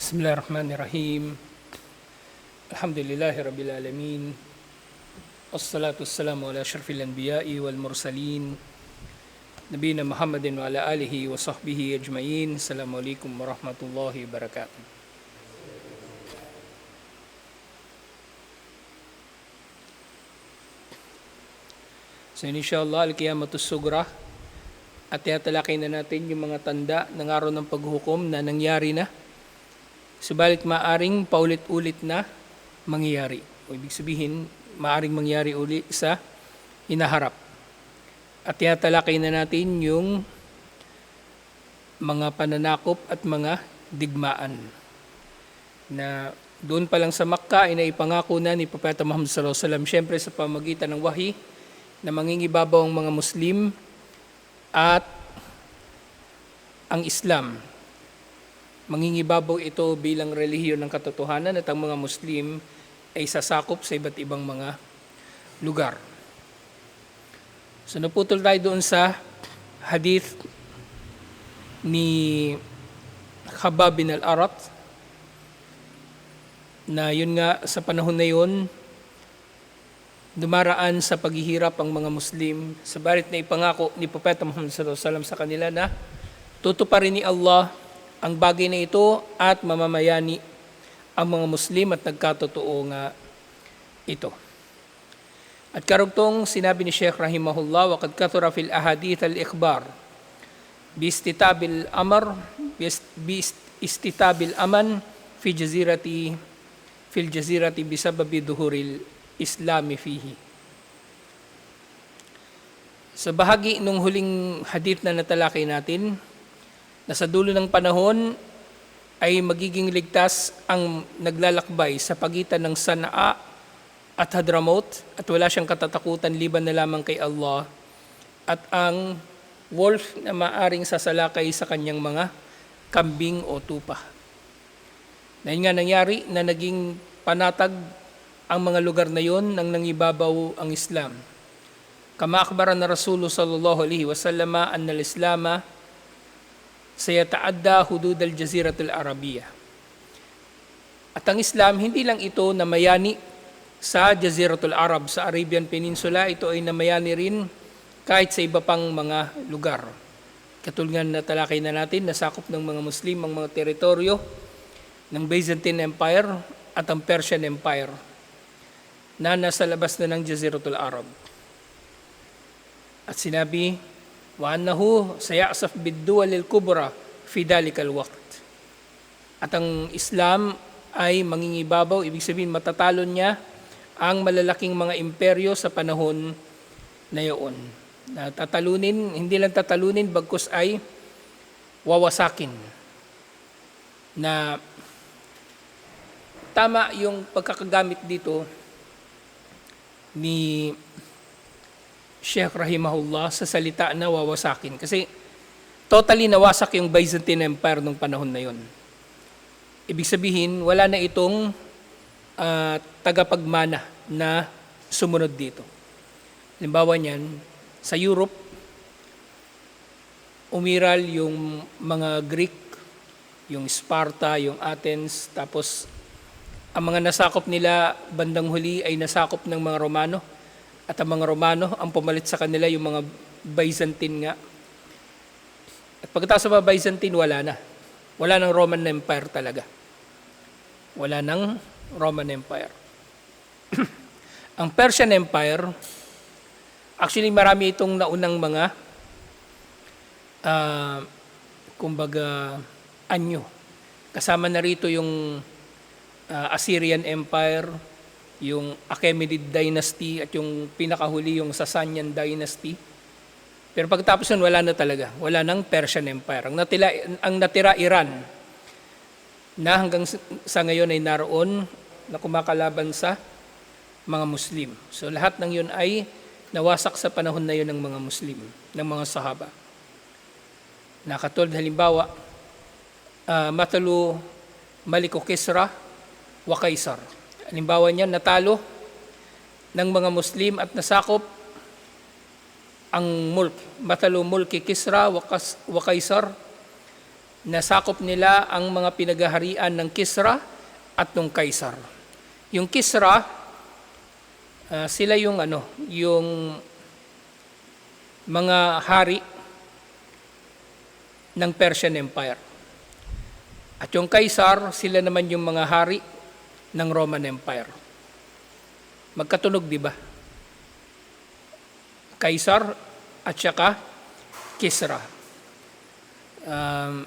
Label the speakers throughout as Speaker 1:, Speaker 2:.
Speaker 1: بسم الله الرحمن الرحيم الحمد لله رب العالمين والصلاة والسلام على أشرف الأنبياء والمرسلين نبينا محمد وعلى آله وصحبه أجمعين السلام عليكم ورحمة الله وبركاته So inshallah, al-qiyamatus sugra at tiyatalakay na natin yung mga tanda ng araw ng paghukom na nangyari na. Subalit maaring paulit-ulit na mangyayari. O ibig sabihin, maaring mangyari uli sa hinaharap. At tiyatalakay na natin yung mga pananakop at mga digmaan na doon pa lang sa Makkah ay naipangako na ni Propeta Muhammad sallallahu alaihi wasallam syempre sa pamagitan ng wahi na mangingibabaw ang mga Muslim at ang Islam. Mangingibabaw ito bilang relihiyon ng katotohanan at ang mga Muslim ay sasakop sa iba't ibang mga lugar. So naputol tayo doon sa hadith ni Khabab bin al-Arat na yun nga sa panahon na yun dumaraan sa paghihirap ang mga Muslim sa barit na ipangako ni Propeta Muhammad sallallahu alaihi wasallam sa kanila na tutuparin ni Allah ang bagay na ito at mamamayani ang mga Muslim at nagkatotoo nga ito. At karugtong sinabi ni Sheikh Rahimahullah, وَقَدْ كَثُرَ فِي الْأَحَدِيثَ الْإِخْبَارِ بِاسْتِتَابِ الْأَمر بِاسْتِتَابِ الْأَمَنِ في جزيرة في الجزيرة بسبب ظهور الإسلام فيه. Sa bahagi nung huling hadith na natalakay natin, na sa dulo ng panahon ay magiging ligtas ang naglalakbay sa pagitan ng Sanaa at Hadramaut at wala siyang katatakutan liban na lamang kay Allah at ang wolf na maaring sasalakay sa kanyang mga kambing o tupa. Na nga nangyari na naging panatag ang mga lugar na yon nang nangibabaw ang Islam. Kama akbaran na Rasulullah sallallahu alaihi wasallam anna al-Islam sayataadda hudud al-Jaziratul Arabiyah. At ang Islam hindi lang ito na mayani sa Jaziratul Arab sa Arabian Peninsula, ito ay namayani rin kahit sa iba pang mga lugar. Katulad nga natalakay na natin, nasakop ng mga Muslim ang mga teritoryo ng Byzantine Empire at ang Persian Empire na nasa labas na ng Jaziratul Arab. At sinabi, وَأَنَّهُ سَيَعْصَفْ بِالدُّوَلِ الْكُبْرَى فِي ذَلِكَ الْوَقْتِ At ang Islam ay mangingibabaw, ibig sabihin matatalon niya ang malalaking mga imperyo sa panahon na iyon. Na tatalunin, hindi lang tatalunin, bagkus ay wawasakin. Na tama yung pagkakagamit dito ni Sheikh Rahimahullah sa salita na wawasakin. Kasi totally nawasak yung Byzantine Empire nung panahon na yon. Ibig sabihin, wala na itong uh, tagapagmana na sumunod dito. Halimbawa niyan, sa Europe, umiral yung mga Greek, yung Sparta, yung Athens, tapos ang mga nasakop nila bandang huli ay nasakop ng mga Romano. At ang mga Romano, ang pumalit sa kanila yung mga Byzantine nga. At pagkatapos sa mga Byzantine, wala na. Wala ng Roman Empire talaga. Wala ng Roman Empire. ang Persian Empire, actually marami itong naunang mga uh, kumbaga anyo. Kasama na rito yung uh, Assyrian Empire, yung Achaemenid Dynasty at yung pinakahuli yung Sasanian Dynasty. Pero pagtapos nun, wala na talaga. Wala nang Persian Empire. Ang natira, ang natira Iran, na hanggang sa ngayon ay naroon na kumakalaban sa mga Muslim. So lahat ng yun ay nawasak sa panahon na yun ng mga Muslim, ng mga sahaba. Nakatulad halimbawa, uh, Matalu Maliko Kisra wa Kaisar. Halimbawa niya, natalo ng mga Muslim at nasakop ang mulk. Matalo mulki Kisra wa, Kas, wa Kaisar nasakop nila ang mga pinagaharian ng Kisra at ng Kaisar. Yung Kisra, ah, sila yung ano, yung mga hari ng Persian Empire. At yung Kaisar, sila naman yung mga hari ng Roman Empire. Magkatunog, di ba? Kaisar at saka Kisra. Um,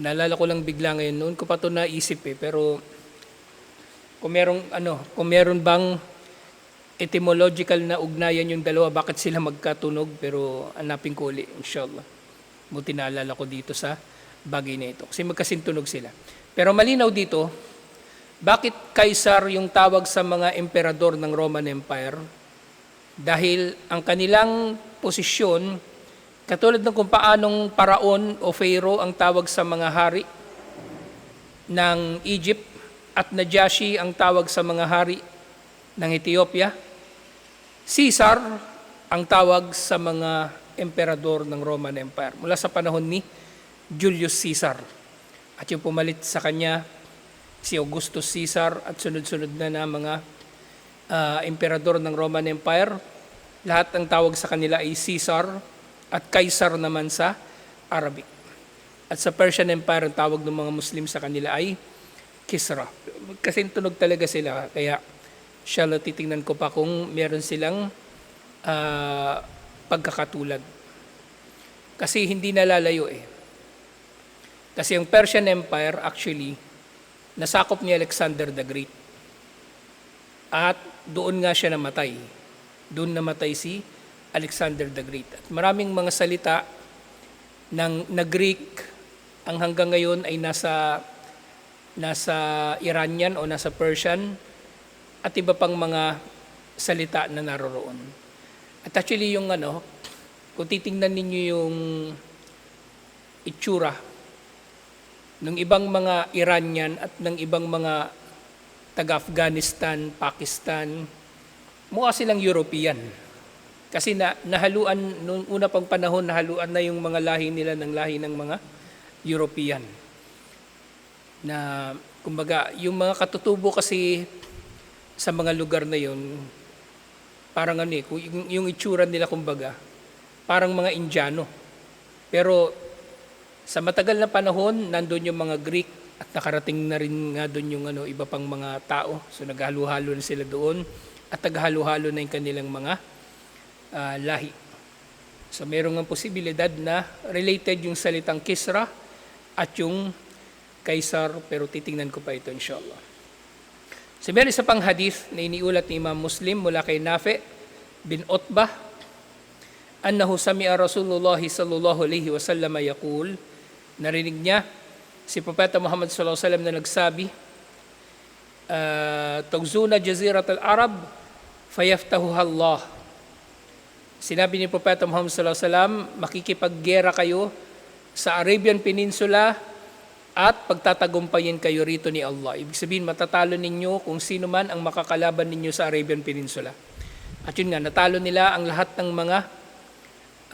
Speaker 1: naalala ko lang bigla ngayon, noon ko pa ito naisip eh, pero kung merong, ano, kung meron bang etymological na ugnayan yung dalawa, bakit sila magkatunog, pero hanapin ko uli, inshallah. Buti naalala ko dito sa bagay na ito. Kasi magkasintunog sila. Pero malinaw dito, bakit Kaisar yung tawag sa mga emperador ng Roman Empire? Dahil ang kanilang posisyon, katulad ng kung paanong paraon o pharaoh ang tawag sa mga hari ng Egypt at Najashi ang tawag sa mga hari ng Ethiopia, Caesar ang tawag sa mga emperador ng Roman Empire mula sa panahon ni Julius Caesar. At yung pumalit sa kanya, si Augustus Caesar at sunod-sunod na na mga ah, emperador ng Roman Empire. Lahat ng tawag sa kanila ay Caesar at Kaisar naman sa Arabic. At sa Persian Empire, ang tawag ng mga Muslim sa kanila ay Kisra. Kasi tunog talaga sila. Kaya siya titingnan ko pa kung meron silang ah, pagkakatulad. Kasi hindi nalalayo eh. Kasi yung Persian Empire actually, nasakop ni Alexander the Great. At doon nga siya namatay. Doon namatay si Alexander the Great. At maraming mga salita ng na Greek ang hanggang ngayon ay nasa nasa Iranian o nasa Persian at iba pang mga salita na naroroon. At actually yung ano, kung titingnan ninyo yung itsura ng ibang mga Iranian at ng ibang mga taga-Afghanistan, Pakistan, mukha silang European. Kasi na, nahaluan, noong una pang panahon, nahaluan na yung mga lahi nila ng lahi ng mga European. Na, kumbaga, yung mga katutubo kasi sa mga lugar na yon parang ano eh, yung, yung itsura nila kumbaga, parang mga Indiano. Pero sa matagal na panahon, nandun yung mga Greek at nakarating na rin nga doon yung ano, iba pang mga tao. So naghalo-halo na sila doon at naghalo-halo na yung kanilang mga ah, lahi. So mayroong ang posibilidad na related yung salitang Kisra at yung Kaisar, pero titingnan ko pa ito inshallah. So meron isa pang hadith na iniulat ni Imam Muslim mula kay Nafi bin Utbah annahu sami'a Rasulullah sallallahu alaihi wasallam yaqul narinig niya si Propeta Muhammad sallallahu alaihi wasallam na nagsabi uh, tugzuna jazirat al-arab fayaftahuha Allah Sinabi ni Propeta Muhammad sallallahu alaihi wasallam makikipaggera kayo sa Arabian Peninsula at pagtatagumpayin kayo rito ni Allah. Ibig sabihin, matatalo ninyo kung sino man ang makakalaban ninyo sa Arabian Peninsula. At yun nga, natalo nila ang lahat ng mga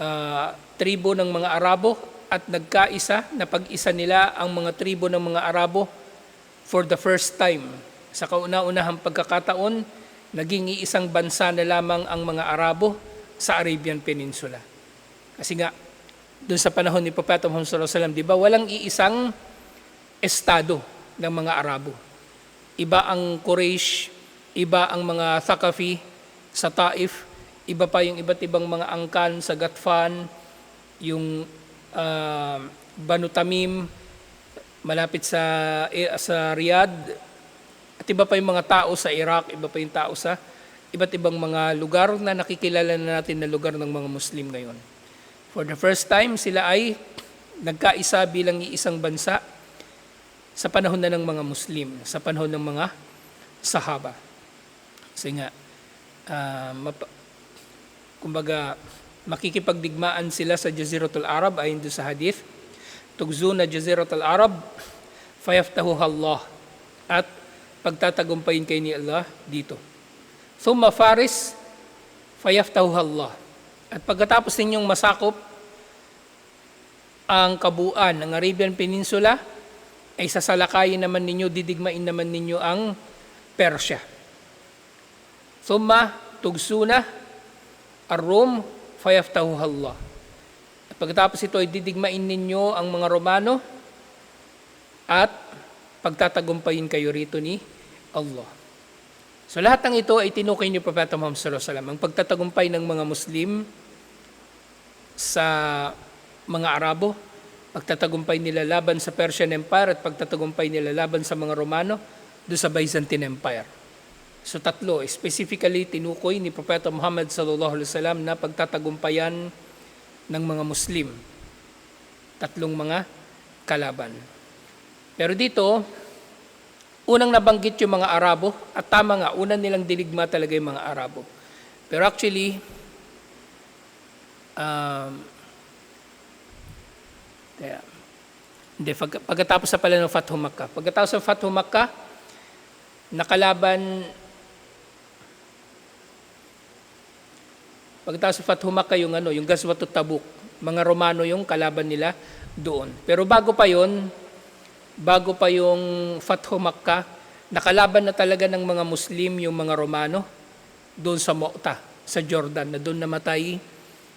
Speaker 1: ah, tribo ng mga Arabo at nagkaisa, na pag-isa nila ang mga tribo ng mga Arabo for the first time. Sa kauna-unahang pagkakataon, naging iisang bansa na lamang ang mga Arabo sa Arabian Peninsula. Kasi nga, doon sa panahon ni Propeta Muhammad wasallam, 'di ba, walang iisang estado ng mga Arabo. Iba ang Quraysh, iba ang mga Thaqafi sa Taif, iba pa yung iba't ibang mga angkan sa Gatfan, yung ah, Banu Tamim, malapit sa eh, sa Riyadh, at iba pa yung mga tao sa Iraq, iba pa yung tao sa iba't ibang mga lugar na nakikilala na natin na lugar ng mga Muslim ngayon. For the first time, sila ay nagkaisa bilang iisang bansa sa panahon na ng mga Muslim, sa panahon ng mga sahaba. Kasi nga, mapa- kumbaga, makikipagdigmaan sila sa Jaziratul Arab ayon doon sa hadith. Tugzuna Jaziratul Arab, fayaftahuha Allah. At pagtatagumpayin kayo ni Allah dito. Thumma Faris, fayaftahuha Allah. At pagkatapos ninyong masakop ang kabuuan ng Arabian Peninsula, ay sasalakayin naman ninyo, didigmain naman ninyo ang Persia. Thumma tugsuna ar-Rum fayaftahuha Allah. At pagkatapos ito ay didigmain ninyo ang mga Romano at pagtatagumpayin kayo rito ni Allah. So lahat ng ito ay tinukay ni Propeta Muhammad sallallahu alaihi wasallam. Ang pagtatagumpay ng mga Muslim sa mga Arabo, pagtatagumpay nila laban sa Persian Empire at pagtatagumpay nila laban sa mga Romano do sa Byzantine Empire. So tatlo, specifically tinukoy ni Propeta Muhammad sallallahu alaihi wasallam na pagtatagumpayan ng mga Muslim. Tatlong mga kalaban. Pero dito, unang nabanggit yung mga Arabo, at tama nga, unang nilang diligma talaga yung mga Arabo. Pero actually, um, kaya, hindi, pag, pagkatapos sa pala ng Fathu Makkah. Pagkatapos ng Fathu Makkah, nakalaban, pagkatapos sa Fathu Makkah yung ano, yung Gazwatut Tabuk, mga Romano yung kalaban nila doon. Pero bago pa yon, bago pa yung Fathu Makkah, nakalaban na talaga ng mga Muslim yung mga Romano doon sa Mu'ta, sa Jordan, na doon namatay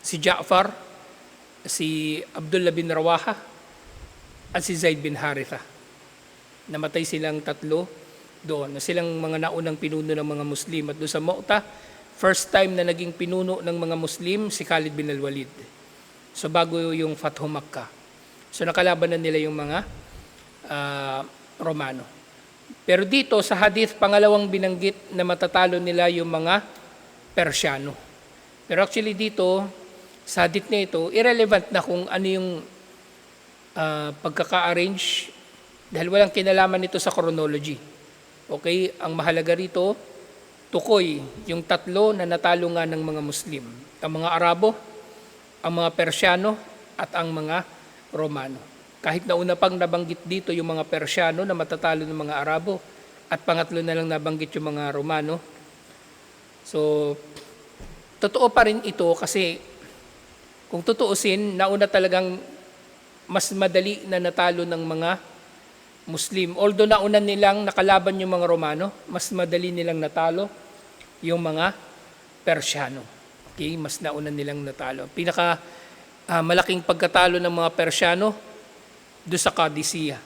Speaker 1: si Ja'far, si Abdullah bin Rawaha, at si Zaid bin Haritha. Namatay silang tatlo doon, silang mga naunang pinuno ng mga Muslim. At doon sa Mu'ta, first time na naging pinuno ng mga Muslim, si Khalid bin al-Walid. So bago yung Fathu Makkah. So nakalaban na nila yung mga ah, Romano. Pero dito sa hadith, pangalawang binanggit na matatalo nila yung mga Persiano. Pero actually dito, sa hadith na ito, irrelevant na kung ano yung ah, pagkaka-arrange dahil walang kinalaman nito sa chronology. Okay, ang mahalaga rito, tukoy yung tatlo na natalo nga ng mga Muslim. Ang mga Arabo, ang mga Persiano, at ang mga Romano. Kahit na una pang nabanggit dito yung mga Persiano na matatalo ng mga Arabo, at pangatlo na lang nabanggit yung mga Romano. So, totoo pa rin ito kasi kung tutuusin, nauna talagang mas madali na natalo ng mga Muslim. Although nauna nilang nakalaban yung mga Romano, mas madali nilang natalo yung mga Persiano. Okay, mas nauna nilang natalo. Pinaka ah, malaking pagkatalo ng mga Persiano do sa Qadisiyah.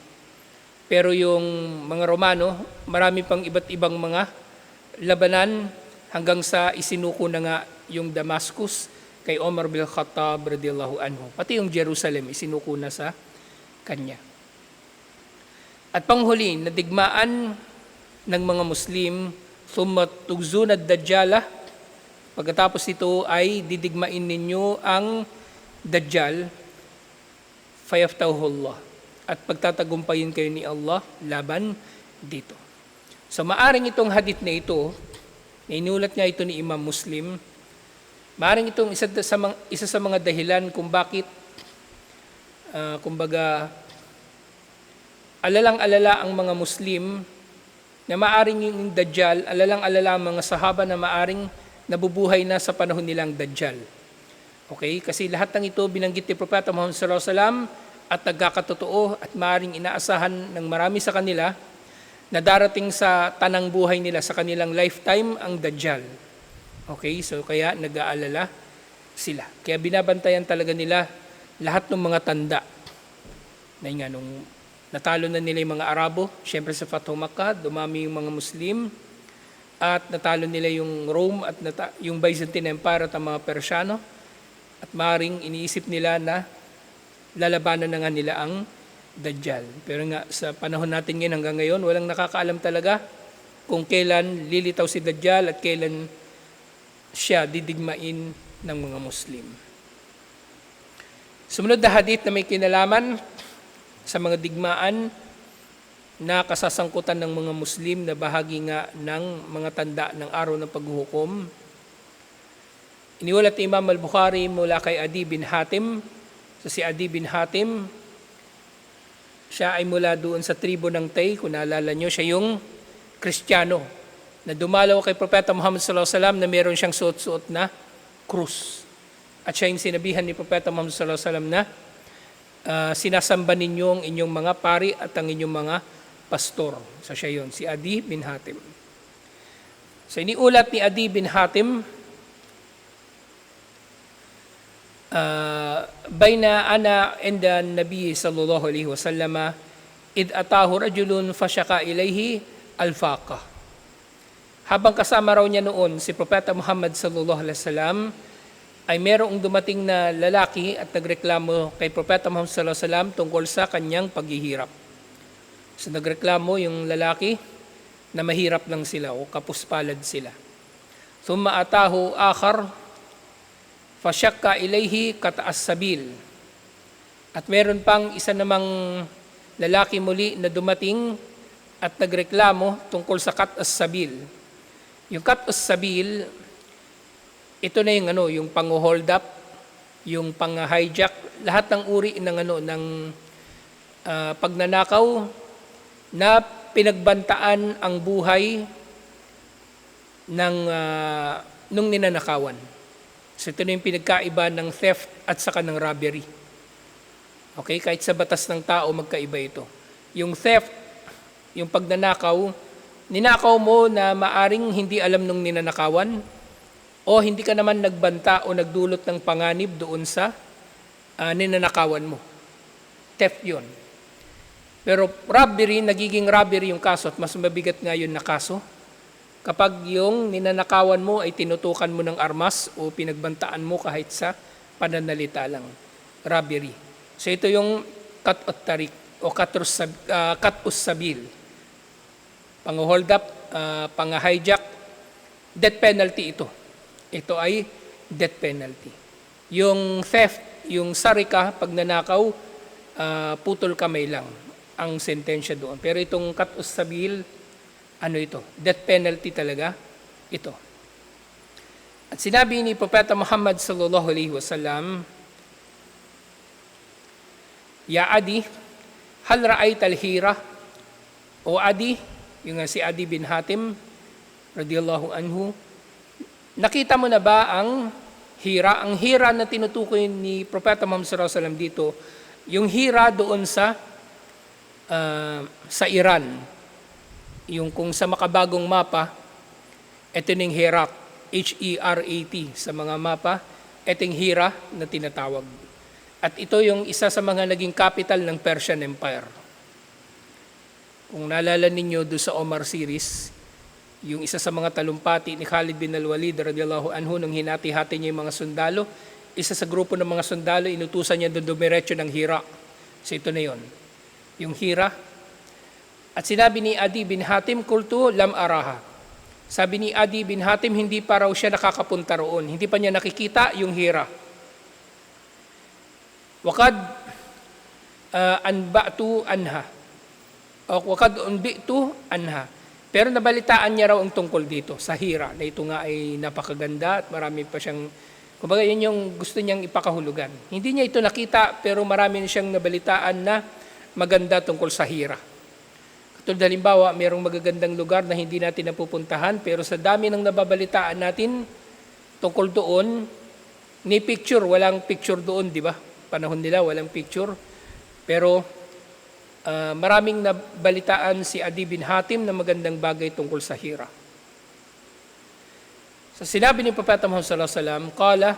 Speaker 1: Pero yung mga Romano, marami pang iba't ibang mga labanan hanggang sa isinuko na nga yung Damascus kay Omar bin Khattab radiyallahu anhu. Pati yung Jerusalem isinuko na sa kanya. At panghuli, nadigmaan ng mga Muslim, thumma tugzun ad dajjala Pagkatapos ito ay didigmain ninyo ang Dajjal, fayaftahullah. At pagtatagumpayin kayo ni Allah laban dito. So maaring itong hadith na ito, na inulat nga ito ni Imam Muslim, maaring itong isa sa mga, isa sa mga dahilan kung bakit, ah, kumbaga, alalang-alala ang mga Muslim na maaring yung Dajjal, alalang-alala ang mga sahaba na maaring nabubuhay na sa panahon nilang Dajjal. Okay? Kasi lahat ng ito binanggit ni Propeta Muhammad sallallahu alaihi wasallam at nagkakatotoo at maaring inaasahan ng marami sa kanila na darating sa tanang buhay nila sa kanilang lifetime ang Dajjal. Okay? So kaya nag-aalala sila. Kaya binabantayan talaga nila lahat ng mga tanda. Na nga, nung natalo na nila yung mga Arabo, syempre sa Fathu Makkah, dumami yung mga Muslim, at natalo nila yung Rome at nata- yung Byzantine Empire at ang mga Persiano at maring iniisip nila na lalabanan na nga nila ang Dajjal. Pero nga sa panahon natin ngayon hanggang ngayon, walang nakakaalam talaga kung kailan lilitaw si Dajjal at kailan siya didigmain ng mga Muslim. Sumunod na hadith na may kinalaman sa mga digmaan na kasasangkutan ng mga Muslim na bahagi nga ng mga tanda ng araw ng paghuhukom. Iniwalat ni Imam al-Bukhari mula kay Adi bin Hatim. So si Adi bin Hatim, siya ay mula doon sa tribo ng Tay. Kung naalala nyo, siya yung Kristiyano na dumalaw kay Propeta Muhammad sallallahu alaihi wasallam na meron siyang suot-suot na krus. At siya yung sinabihan ni Propeta Muhammad sallallahu alaihi wasallam na ah, sinasamba ninyo ang inyong mga pari at ang inyong mga pastor. So siya yun, si Adi bin Hatim. So iniulat ni Adi bin Hatim, uh, bayna ana inda nabi sallallahu alaihi wasallam id atahu rajulun fasyaka ilayhi alfaqa habang kasama raw niya noon si propeta Muhammad sallallahu alaihi wasallam ay merong dumating na lalaki at nagreklamo kay propeta Muhammad sallallahu alaihi wasallam tungkol sa kanyang paghihirap so nagreklamo yung lalaki na mahirap lang sila o kapuspalad sila thumma atahu akhar fasyakka ilayhi kataas sabil. At meron pang isa namang lalaki muli na dumating at nagreklamo tungkol sa kataas sabil. Yung kataas sabil, ito na yung ano, yung pang-hold up, yung pang-hijack, lahat ng uri ng ano ng ah, pagnanakaw na pinagbantaan ang buhay ng ah, nung ninanakawan. So ito na yung pinagkaiba ng theft at saka ng robbery. Okay, kahit sa batas ng tao magkaiba ito. Yung theft, yung pagnanakaw, ninakaw mo na maaring hindi alam nung ninanakawan o hindi ka naman nagbanta o nagdulot ng panganib doon sa ah, ninanakawan mo. Theft yun. Pero robbery, nagiging robbery yung kaso at mas mabigat nga yun na kaso kapag yung ninanakawan mo ay tinutukan mo ng armas o pinagbantaan mo kahit sa pananalita lang. Robbery. So ito yung cut at tarik o katus uh, sabil. Pang-hold up, uh, pang-hijack, death penalty ito. Ito ay death penalty. Yung theft, yung sarika, pag nanakaw, uh, putol kamay lang ang sentensya doon. Pero itong katus sabil, ano ito? Death penalty talaga ito. At sinabi ni Propeta Muhammad sallallahu alaihi wasallam, Ya Adi, hal ra'ayt al-hira? O Adi, yung nga si Adi bin Hatim, radiyallahu anhu, nakita mo na ba ang hira? Ang hira na tinutukoy ni Propeta Muhammad sallallahu alaihi wasallam dito, yung hira doon sa uh, sa Iran, yung kung sa makabagong mapa, ito yung Herat, H-E-R-A-T sa mga mapa, yung Hira na tinatawag. At ito yung isa sa mga naging capital ng Persian Empire. Kung naalala ninyo doon sa Omar series, yung isa sa mga talumpati ni Khalid bin al-Walid radiyallahu anhu nung hinati-hati niya yung mga sundalo, isa sa grupo ng mga sundalo, inutusan niya doon dumiretso ng Hira. So ito na yon. Yung Hira, at sinabi ni Adi bin Hatim, kultu lam araha. Sabi ni Adi bin Hatim, hindi pa raw siya nakakapunta roon. Hindi pa niya nakikita yung hira. Wakad uh, anba'tu anha. O wakad unbi'tu anha. Pero nabalitaan niya raw ang tungkol dito sa hira na ito nga ay napakaganda at marami pa siyang kumbaga yun yung gusto niyang ipakahulugan. Hindi niya ito nakita pero marami siyang nabalitaan na maganda tungkol sa hira. Tulad halimbawa, mayroong magagandang lugar na hindi natin napupuntahan, pero sa dami ng nababalitaan natin tungkol doon, ni picture, walang picture doon, di ba? Panahon nila, walang picture. Pero Ah, maraming nabalitaan si Adi bin Hatim na magandang bagay tungkol sa Hira. Sa so, sinabi ni Propeta Muhammad sallallahu alaihi wasallam, qala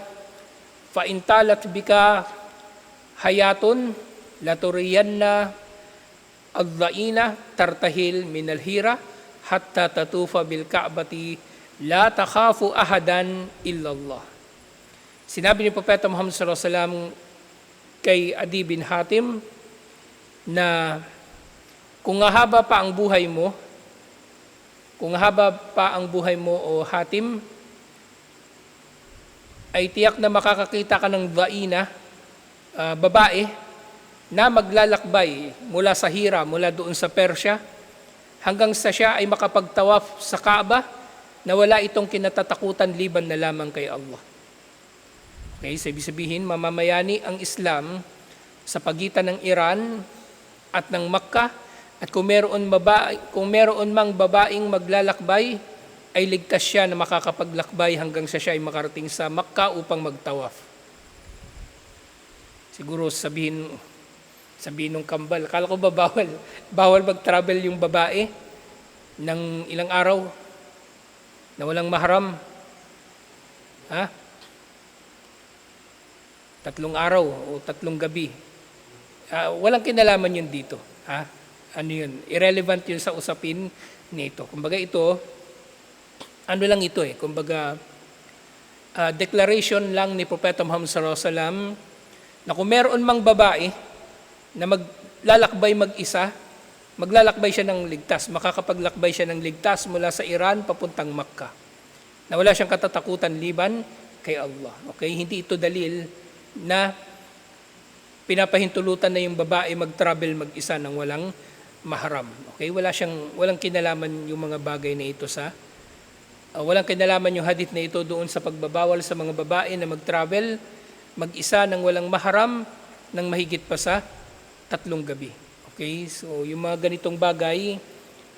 Speaker 1: fa intalat bika hayatun laturiyanna adzaina tartahil min al-hira hatta tatufa bil ka'bati la takhafu ahadan illallah. Sinabi ni Propeta Muhammad sallallahu alaihi wasallam kay Adi bin Hatim, na kung haba pa ang buhay mo, kung haba pa ang buhay mo o Hatim, ay tiyak na makakakita ka ng daina, uh, babae, na maglalakbay mula sa Hira, mula doon sa Persya, hanggang sa siya ay makapagtawaf sa Kaaba na wala itong kinatatakutan liban na lamang kay Allah. Okay, so ibig sabihin, mamamayani ang Islam sa pagitan ng Iran at ng Makkah at kung meron, babae, kung meron mang babaeng maglalakbay, ay ligtas siya na makakapaglakbay hanggang sa siya ay makarating sa Makkah upang magtawaf. Siguro sabihin Sabi nung kambal, kala ko ba bawal? Bawal mag-travel yung babae ng ilang araw na walang mahram. Ha? Tatlong araw o tatlong gabi. Ah, walang kinalaman yun dito. Ha? Ano yun? Irrelevant yun sa usapin nito. Kumbaga ito, ano lang ito eh. Kumbaga, ah, declaration lang ni Propeta Muhammad wasallam na kung meron mang babae na maglalakbay mag-isa, maglalakbay siya ng ligtas, makakapaglakbay siya ng ligtas mula sa Iran papuntang Makkah. Na wala siyang katatakutan liban kay Allah. Okay? Hindi ito dalil na pinapahintulutan na yung babae mag-travel mag-isa ng walang mahram. Okay? Wala siyang walang kinalaman yung mga bagay na ito sa uh, walang kinalaman yung hadith na ito doon sa pagbabawal sa mga babae na mag-travel mag-isa ng walang mahram ng mahigit pa sa tatlong gabi. Okay? So, yung mga ganitong bagay,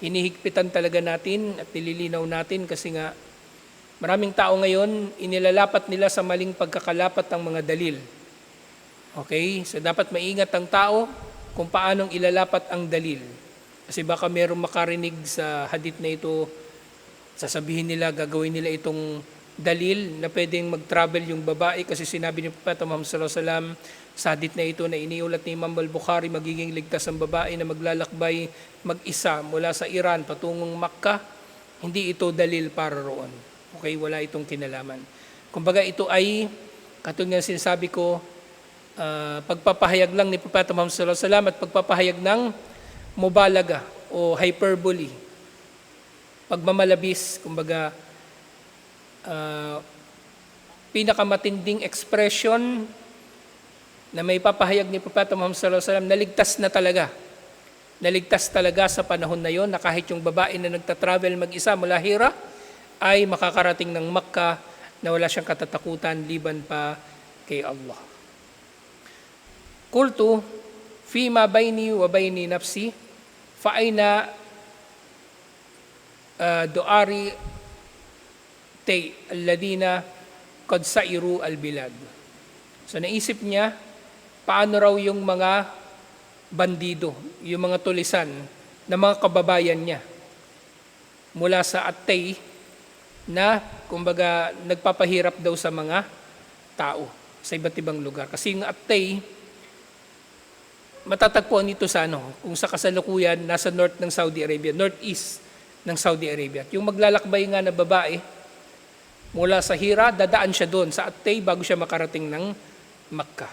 Speaker 1: hinihigpitan talaga natin at nililinaw natin kasi nga maraming tao ngayon, inilalapat nila sa maling pagkakalapat ng mga dalil. Okay? So, dapat maingat ang tao kung paanong ilalapat ang dalil. Kasi baka merong makarinig sa hadith na ito, sasabihin nila, gagawin nila itong dalil na pwedeng mag-travel yung babae. Kasi sinabi ni Propeta Muhammad sallallahu alaihi wasallam sa hadith na ito na iniulat ni Imam al-Bukhari magiging ligtas ang babae na maglalakbay mag-isa mula sa Iran patungong Makkah. Hindi ito dalil para roon. Okay? Wala itong kinalaman. Kumbaga ito ay katulad ng sinasabi ko ah, pagpapahayag lang ni Propeta Muhammad sallallahu alaihi wasallam at pagpapahayag ng mubalaga o hyperbole pagmamalabis kumbaga uh, pinakamatinding expression na may papahayag ni Propeta Muhammad sallallahu alaihi wasallam naligtas na talaga. Naligtas talaga sa panahon na yon na kahit yung babae na nagta-travel mag-isa mula Hira ay makakarating ng Makkah na wala siyang katatakutan liban pa kay Allah. Kultu, fima bayni wa bayni nafsi, fa aina uh, duari tay alladina qad sairu albilad. So naisip niya paano raw yung mga bandido, yung mga tulisan na mga kababayan niya mula sa Attay na kumbaga nagpapahirap daw sa mga tao sa iba't ibang lugar. Kasi yung Attay, matatagpuan ito sa ano, kung sa kasalukuyan nasa north ng Saudi Arabia, northeast ng Saudi Arabia. Yung maglalakbay nga na babae, mula sa Hira, dadaan siya doon sa Attay bago siya makarating ng Makkah.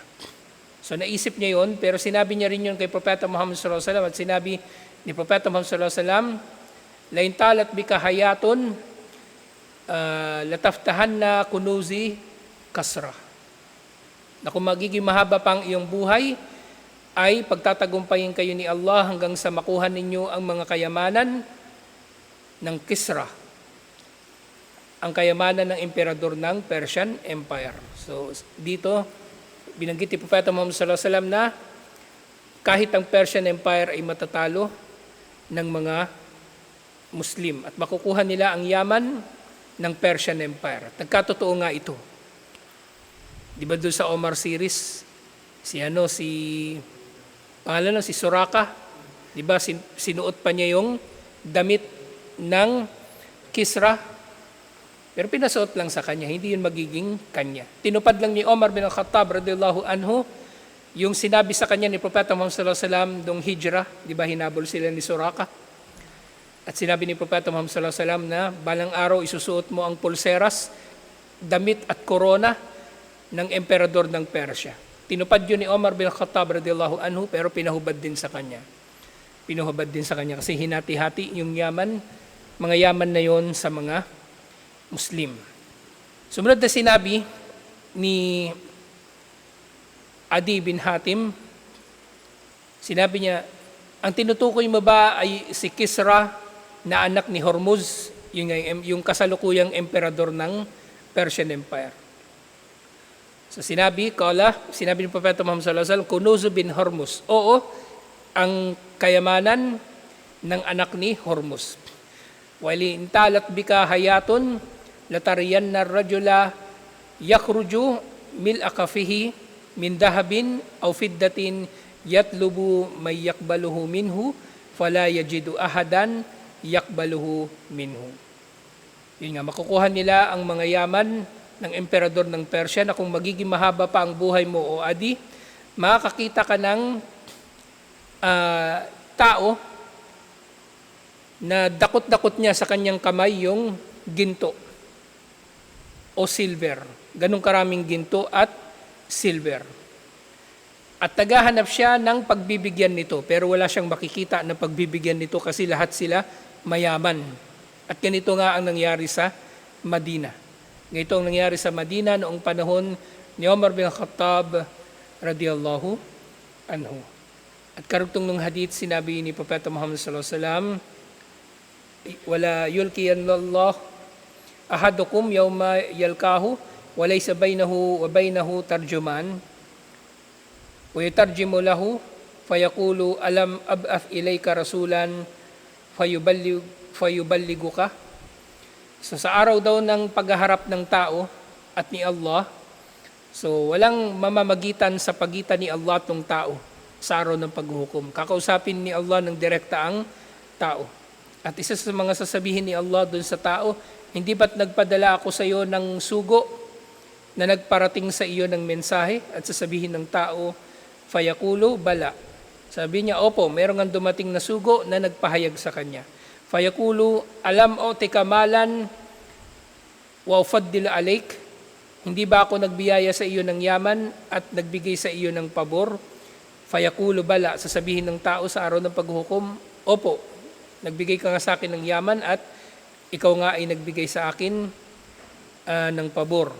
Speaker 1: So naisip niya yon, pero sinabi niya rin yun kay Propeta Muhammad sallallahu alaihi wasallam at sinabi ni Propeta Muhammad sallallahu alaihi wasallam, lain talat bika hayatun uh, lataftahan na kunuzi kasra. Na kung magiging mahaba pang iyong buhay, ay pagtatagumpayin kayo ni Allah hanggang sa makuha ninyo ang mga kayamanan ng Kisra, ang kayamanan ng emperador ng Persian Empire. So dito, binanggit ni Propeta Muhammad sallallahu alaihi wasallam na kahit ang Persian Empire ay matatalo ng mga Muslim at makukuha nila ang yaman ng Persian Empire. At nagkatotoo nga ito. Di ba doon sa Omar series, si ano, si, pangalan no, si Suraka, di ba, sin, sinuot pa niya yung damit ng Kisra, pero pinasuot lang sa kanya, hindi yun magiging kanya. Tinupad lang ni Omar bin Al-Khattab radiyallahu anhu yung sinabi sa kanya ni Propeta Muhammad sallallahu alaihi wasallam dong hijrah, di ba hinabol sila ni Suraka? At sinabi ni Propeta Muhammad sallallahu alaihi wasallam na balang araw isusuot mo ang pulseras, damit at korona ng emperador ng Persya. Tinupad yun ni Omar bin Khattab radiyallahu anhu pero pinahubad din sa kanya. Pinahubad din sa kanya kasi hinati-hati yung yaman, mga yaman na yon sa mga Muslim. Sumunod na sinabi ni Adi bin Hatim, sinabi niya, ang tinutukoy mo ba ay si Kisra na anak ni Hormuz, yung, yung kasalukuyang emperador ng Persian Empire. So sinabi, kala, sinabi ni Propeta Muhammad sallallahu alaihi wasallam, Kunuzu bin Hormuz. Oo, ang kayamanan ng anak ni Hormuz. Wali intalat bika hayatun latariyan na rajula yakhruju mil akafihi min dahabin aw fiddatin yatlubu may yakbaluhu minhu fala yajidu ahadan yakbaluhu minhu. Yun nga, makukuha nila ang mga yaman ng emperador ng Persya na kung magiging mahaba pa ang buhay mo o adi, makakakita ka ng ah, tao na dakot-dakot niya sa kanyang kamay yung ginto o silver. Ganong karaming ginto at silver. At naghahanap siya ng pagbibigyan nito, pero wala siyang makikita na pagbibigyan nito kasi lahat sila mayaman. At ganito nga ang nangyari sa Madina. Ganito ang nangyari sa Madina noong panahon ni Omar bin Khattab radiyallahu anhu. At karugtong ng hadith, sinabi ni Propeta Muhammad sallallahu alaihi wasallam, wala yulkiyan Allah ahadukum yawma yalkahu wa laysa bainahu wa bainahu tarjuman wa yutarjimu lahu fayaqulu alam ab'ath ilayka rasulan fayuballig fayuballiguka so sa araw daw ng paghaharap ng tao at ni Allah so walang mamamagitan sa pagitan ni Allah at ng tao sa araw ng paghuhukom kakausapin ni Allah ng direkta ang tao at isa sa mga sasabihin ni Allah dun sa tao, hindi ba't nagpadala ako sa iyo ng sugo na nagparating sa iyo ng mensahe at sasabihin ng tao, Fayakulu, bala. Sabi niya, opo, meron nga dumating na sugo na nagpahayag sa kanya. Fayakulu, alam o tikamalan, wa ufaddil alaik, hindi ba ako nagbiyaya sa iyo ng yaman at nagbigay sa iyo ng pabor? Fayakulu, bala. Sasabihin ng tao sa araw ng paghukom, opo, nagbigay ka nga sa akin ng yaman at ikaw nga ay nagbigay sa akin ah, ng pabor.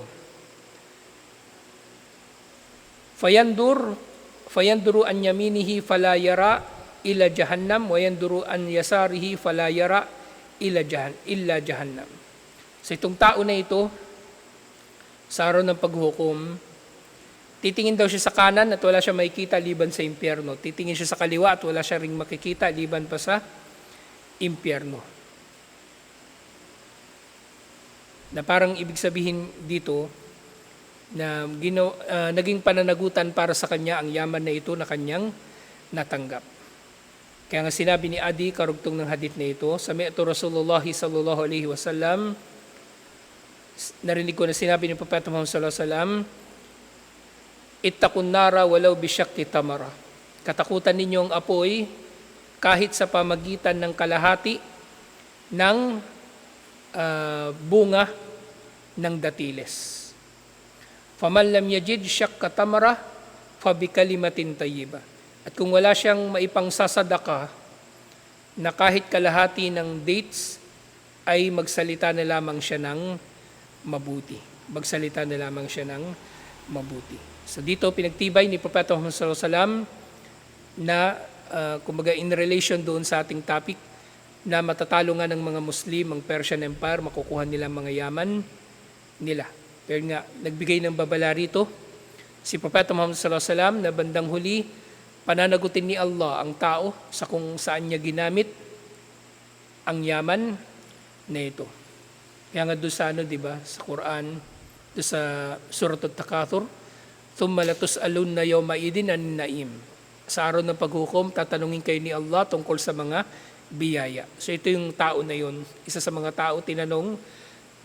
Speaker 1: Fayandur, fayanduru an yaminihi fala yara ila jahannam wa yanduru an yasarihi fala yara ila jahan illa jahannam. So itong tao na ito sa araw ng paghukom, titingin daw siya sa kanan at wala siya makikita liban sa impyerno. Titingin siya sa kaliwa at wala siya ring makikita liban pa sa impyerno. Na parang ibig sabihin dito na gino, ah, naging pananagutan para sa kanya ang yaman na ito na kanyang natanggap. Kaya nga sinabi ni Adi, karugtong ng hadith na ito, sa mi'atu Rasulullah sallallahu alaihi wasallam, narinig ko na sinabi ni Propeta Muhammad sallallahu alaihi wasallam, Ittaqun nara walau bisyakti tamara. Katakutan ninyo ang apoy kahit sa pamagitan ng kalahati ng ah, bunga ng datiles. Faman lam yajid shakka tamara, fabikalimatin tayyiba. At kung wala siyang maipangsasadaka na kahit kalahati ng dates, ay magsalita na lamang siya ng mabuti. Magsalita na lamang siya ng mabuti. So dito pinagtibay ni Propeta Muhammad sallallahu alaihi wasallam na uh, kumbaga in relation doon sa ating topic na matatalo nga ng mga Muslim ang Persian Empire, makukuha nila ang mga yaman nila. Pero nga, nagbigay ng babala rito si Propeta Muhammad sallallahu alaihi wasallam na bandang huli pananagutin ni Allah ang tao sa kung saan niya ginamit ang yaman na ito. Kaya nga doon sa ano, di ba, sa Quran, doon sa Surat At-Takathur, thumma na yawma idin an naim. Sa araw ng paghukom, tatanungin kayo ni Allah tungkol sa mga biyaya. So ito yung tao na yun. Isa sa mga tao tinanong,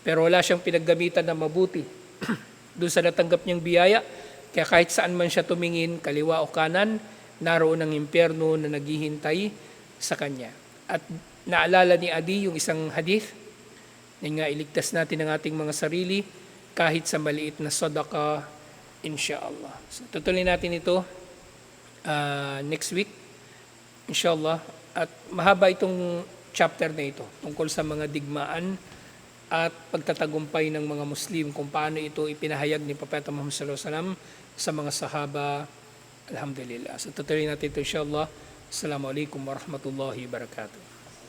Speaker 1: pero wala siyang pinaggamitan na mabuti. Doon sa natanggap niyang biyaya, kaya kahit saan man siya tumingin, kaliwa o kanan, naroon ang impyerno na naghihintay sa kanya. At naalala ni Adi yung isang hadith, na nga iligtas natin ang ating mga sarili kahit sa maliit na sadaka, inshallah. So tutuloy natin ito ah, next week, inshallah. At mahaba itong chapter na ito tungkol sa mga digmaan at pagtatagumpay ng mga Muslim kung paano ito ipinahayag ni Propeta Muhammad sallallahu alaihi wasallam sa mga sahaba. Alhamdulillah. So tutuloy natin ito inshallah. Assalamualaikum warahmatullahi wabarakatuh.